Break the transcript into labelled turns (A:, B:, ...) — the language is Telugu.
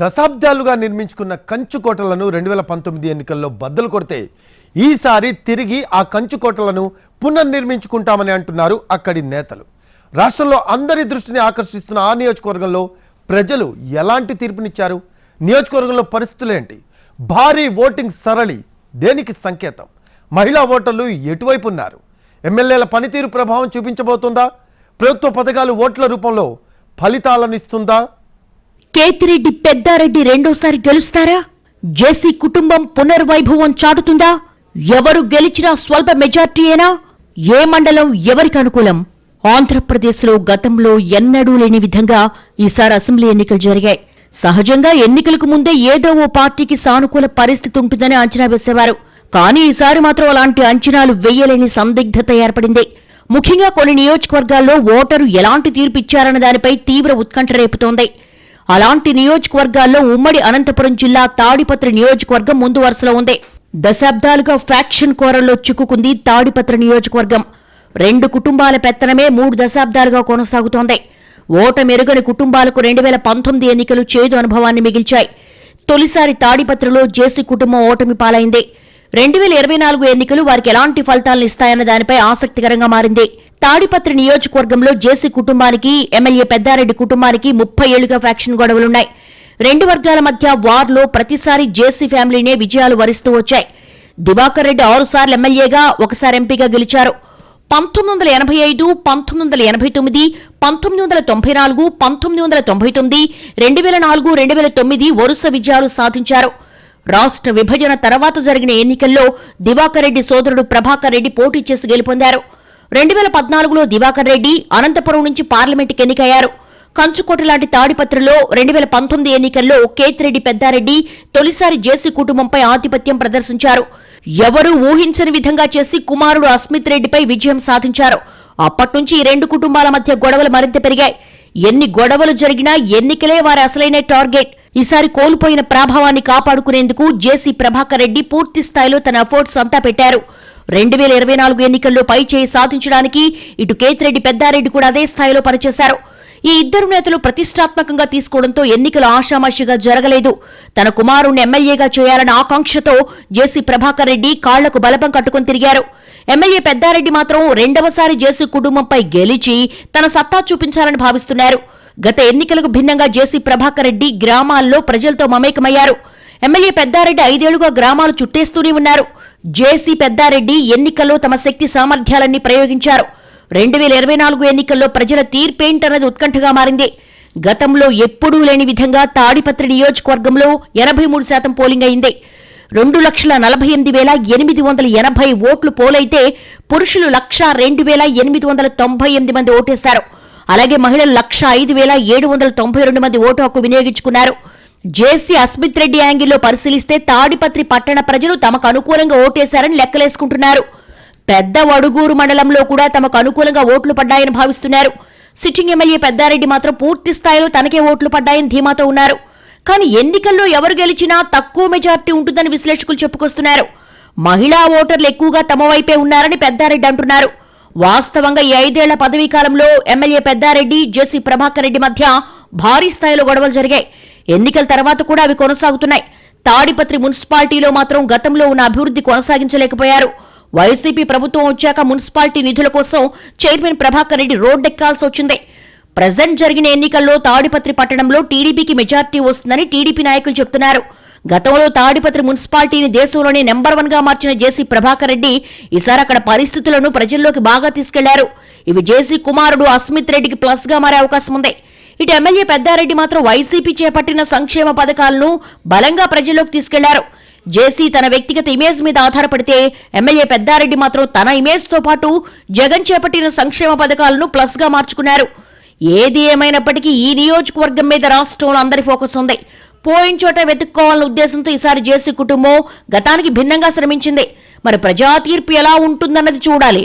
A: దశాబ్దాలుగా నిర్మించుకున్న కంచుకోటలను రెండు వేల పంతొమ్మిది ఎన్నికల్లో బద్దలు కొడితే ఈసారి తిరిగి ఆ కంచుకోటలను పునర్నిర్మించుకుంటామని అంటున్నారు అక్కడి నేతలు. రాష్ట్రంలో అందరి దృష్టిని ఆకర్షిస్తున్న ఆ నియోజకవర్గంలో ప్రజలు ఎలాంటి తీర్పునిచ్చారు? నియోజకవర్గంలో పరిస్థితులేంటి భారీ ఓటింగ్ సరళి దేనికి సంకేతం? మహిళా ఓటర్లు ఎటువైపు ఉన్నారు? ఎమ్మెల్యేల పనితీరు ప్రభావం చూపించబోతుందా? ప్రభుత్వ పథకాలు ఓట్ల రూపంలో ఫలితాలను ఇస్తుందా?
B: కేతిరెడ్డి పెద్దారెడ్డి రెండోసారి గెలుస్తారా? జేసీ కుటుంబం పునర్వైభవం చాటుతుందా? ఎవరు గెలిచినా స్వల్ప మెజార్టీయేనా? ఏ మండలం ఎవరికి అనుకూలం? ఆంధ్రప్రదేశ్లో గతంలో ఎన్నడూ లేని విధంగా ఈసారి అసెంబ్లీ ఎన్నికలు జరిగాయి. సహజంగా ఎన్నికలకు ముందే ఏదో ఓ పార్టీకి సానుకూల పరిస్థితి ఉంటుందని అంచనా వేసేవారు. కానీ ఈసారి మాత్రం అలాంటి అంచనాలు వెయ్యలేని సందిగ్ధత ఏర్పడింది. ముఖ్యంగా కొన్ని నియోజకవర్గాల్లో ఓటరు ఎలాంటి తీర్పిచ్చారన్న దానిపై తీవ్ర ఉత్కంఠ రేపుతోంది. అలాంటి నియోజకవర్గాల్లో ఉమ్మడి అనంతపురం జిల్లా తాడిపత్రి నియోజకవర్గం ముందు వరుసలో ఉంది. దశాబ్దాలుగా ఫ్యాక్షన్ కోరల్లో చిక్కుకుంది తాడిపత్రి నియోజకవర్గం. రెండు కుటుంబాల పెత్తనమే మూడు దశాబ్దాలుగా కొనసాగుతోంది. ఓట మెరుగని కుటుంబాలకు రెండు వేల పంతొమ్మిది ఎన్నికలు చేదు అనుభవాన్ని మిగిల్చాయి. తొలిసారి తాడిపత్రిలో జేసీ కుటుంబం ఓటమి పాలైంది. రెండు వేల ఇరవై నాలుగు ఎన్నికలు వారికి ఎలాంటి ఫలితాలను ఇస్తాయన్న దానిపై ఆసక్తికరంగా మారింది. తాడిపత్రి నియోజకవర్గంలో జేసీ కుటుంబానికి ఎమ్మెల్యే పెద్దారెడ్డి కుటుంబానికి ముప్పై ఏళ్ళుగా ఫ్యాక్షన్ గొడవలున్నాయి. రెండు వర్గాల మధ్య వార్లో ప్రతిసారి జేసీ ఫ్యామిలీనే విజయాలు వరిస్తూ వచ్చాయి. దివాకర్ రెడ్డి ఆరుసార్లు ఎమ్మెల్యేగా ఒకసారి ఎంపీగా గెలిచారు. పంతొమ్మిది వందల ఎనభై ఐదు పంతొమ్మిది వందల ఎనభై తొమ్మిది పంతొమ్మిది వందల తొంభై నాలుగు పంతొమ్మిది వందల తొంభై తొమ్మిది రెండు వేల నాలుగు రెండు వేల తొమ్మిది వరుస విజయాలు సాధించారు. రాష్ట్ర విభజన తర్వాత జరిగిన ఎన్నికల్లో దివాకర్ రెడ్డి సోదరుడు ప్రభాకర్ రెడ్డి పోటీ చేసి గెలుపొందారు. రెండు వేల పద్నాలుగులో దివాకర్ రెడ్డి అనంతపురం నుంచి పార్లమెంటుకి ఎన్నికయ్యారు. కంచుకోట లాంటి తాడిపత్రిలో రెండు వేల పంతొమ్మిది ఎన్నికల్లో కేతిరెడ్డి పెద్దారెడ్డి తొలిసారి జేసీ కుటుంబంపై ఆధిపత్యం ప్రదర్శించారు. ఎవరూ ఊహించని విధంగా చేసి కుమారుడు అస్మిత్ రెడ్డిపై విజయం సాధించారు. అప్పట్నుంచి ఈ రెండు కుటుంబాల మధ్య గొడవలు మరింత పెరిగాయి. ఎన్ని గొడవలు జరిగినా ఎన్నికలే వారి అసలైన టార్గెట్. ఈసారి కోల్పోయిన ప్రభావాన్ని కాపాడుకునేందుకు జేసీ ప్రభాకర్ రెడ్డి పూర్తి స్థాయిలో తన ఎఫోర్ట్స్ అంతా పెట్టారు. రెండు వేల ఇరవై నాలుగు ఎన్నికల్లో పైచేయి సాధించడానికి ఇటు కేతిరెడ్డి పెద్దారెడ్డి కూడా అదే స్థాయిలో పనిచేశారు. ఈ ఇద్దరు నేతలు ప్రతిష్టాత్మకంగా తీసుకోవడంతో ఎన్నికలు ఆషామాషిగా జరగలేదు. తన కుమారుణ్ణి ఎమ్మెల్యేగా చేయాలన్న ఆకాంక్షతో జేసీ ప్రభాకర్ రెడ్డి కాళ్ళకు బలపం కట్టుకుని తిరిగారు. ఎమ్మెల్యే పెద్దారెడ్డి మాత్రం రెండవసారి జేసీ కుటుంబంపై గెలిచి తన సత్తా చూపించాలని భావిస్తున్నారు. గత ఎన్నికలకు భిన్నంగా జేసీ ప్రభాకర్ రెడ్డి గ్రామాల్లో ప్రజలతో మమేకమయ్యారు. ఎమ్మెల్యే పెద్దారెడ్డి ఐదేళ్ళుగా గ్రామాలు చుట్టేస్తూనే ఉన్నారు. జేసీ పెద్దారెడ్డి ఎన్నికల్లో తమ శక్తి సామర్థ్యాలన్నీ ప్రయోగించారు. రెండు వేల ఇరవై నాలుగు ఎన్నికల్లో ప్రజల తీర్పేంటన్నది ఉత్కంఠగా మారింది. గతంలో ఎప్పుడూ లేని విధంగా తాడిపత్రి నియోజకవర్గంలో ఎనభై మూడు శాతం పోలింగ్ అయింది. రెండు లక్షల నలభై ఎనిమిది వేల ఎనిమిది వందల ఎనభై ఓట్లు పోలైతే పురుషులు లక్ష రెండు వేల ఎనిమిది వందల తొంభై ఎనిమిది మంది ఓటేశారు. అలాగే మహిళలు లక్ష ఐదు వేల ఏడు వందల తొంభై రెండు మంది ఓటు హక్కు వినియోగించుకున్నారు. జేసీ అస్మిత్ రెడ్డి యాంగిల్లో పరిశీలిస్తే తాడిపత్రి పట్టణ ప్రజలు తమకు అనుకూలంగా ఓటేశారని లెక్కలేసుకుంటున్నారు. పెద్ద వడుగూరు మండలంలో కూడా తమకు అనుకూలంగా ఓట్లు పడ్డాయని భావిస్తున్నారు. సిట్టింగ్ ఎమ్మెల్యే పెద్దారెడ్డి మాత్రం పూర్తి స్థాయిలో తనకే ఓట్లు పడ్డాయని ధీమాతో ఉన్నారు. కానీ ఎన్నికల్లో ఎవరు గెలిచినా తక్కువ మెజార్టీ ఉంటుందని విశ్లేషకులు చెప్పుకొస్తున్నారు. మహిళా ఓటర్లు ఎక్కువగా తమ వైపే ఉన్నారని పెద్దారెడ్డి అంటున్నారు. వాస్తవంగా ఈ ఐదేళ్ళ పదవీ కాలంలో ఎమ్మెల్యే పెద్దారెడ్డి జేసీ ప్రభాకర్ రెడ్డి మధ్య భారీ స్థాయిలో గొడవలు జరిగాయి. ఎన్నికల తర్వాత కూడా అవి కొనసాగుతున్నాయి. తాడిపత్రి మున్సిపాలిటీలో మాత్రం గతంలో ఉన్న అభివృద్ధి కొనసాగించలేకపోయారు. వైసీపీ ప్రభుత్వం వచ్చాక మున్సిపాలిటీ నిధుల కోసం చైర్మన్ ప్రభాకర్ రెడ్డి రోడ్డెక్కాల్సి వచ్చింది. ప్రజెంట్ జరిగిన ఎన్నికల్లో తాడిపత్రి పట్టణంలో టీడీపీకి మెజార్టీ వస్తుందని టీడీపీ నాయకులు చెబుతున్నారు గతంలో తాడిపత్రి మున్సిపాలిటీని దేశంలోనే నెంబర్ వన్గా మార్చిన జేసీ ప్రభాకర్ రెడ్డి ఈసారి అక్కడ పరిస్థితులను ప్రజల్లోకి బాగా తీసుకెళ్ళారు. ఇవి జేసీ కుమారుడు అస్మిత్ రెడ్డికి ప్లస్గా మారే అవకాశం ఉంది. ఇటు ఎమ్మెల్యే పెద్దారెడ్డి మాత్రం వైసీపీ చేపట్టిన సంక్షేమ పథకాలను బలంగా ప్రజల్లోకి తీసుకెళ్ళారు. జేసీ తన వ్యక్తిగత ఇమేజ్ మీద ఆధారపడితే ఎమ్మెల్యే పెద్దారెడ్డి మాత్రం తన ఇమేజ్తో పాటు జగన్ చేపట్టిన సంక్షేమ పథకాలను ప్లస్గా మార్చుకున్నారు. ఏది ఏమైనప్పటికీ ఈ నియోజకవర్గం మీద రాష్ట్రంలో అందరి ఫోకస్ ఉంది. పోయిన చోట వెతుక్కోవాలన్న ఉద్దేశంతో ఈసారి జేసీ కుటుంబం గతానికి భిన్నంగా శ్రమించింది. మరి ప్రజా తీర్పు ఎలా ఉంటుందన్నది చూడాలి.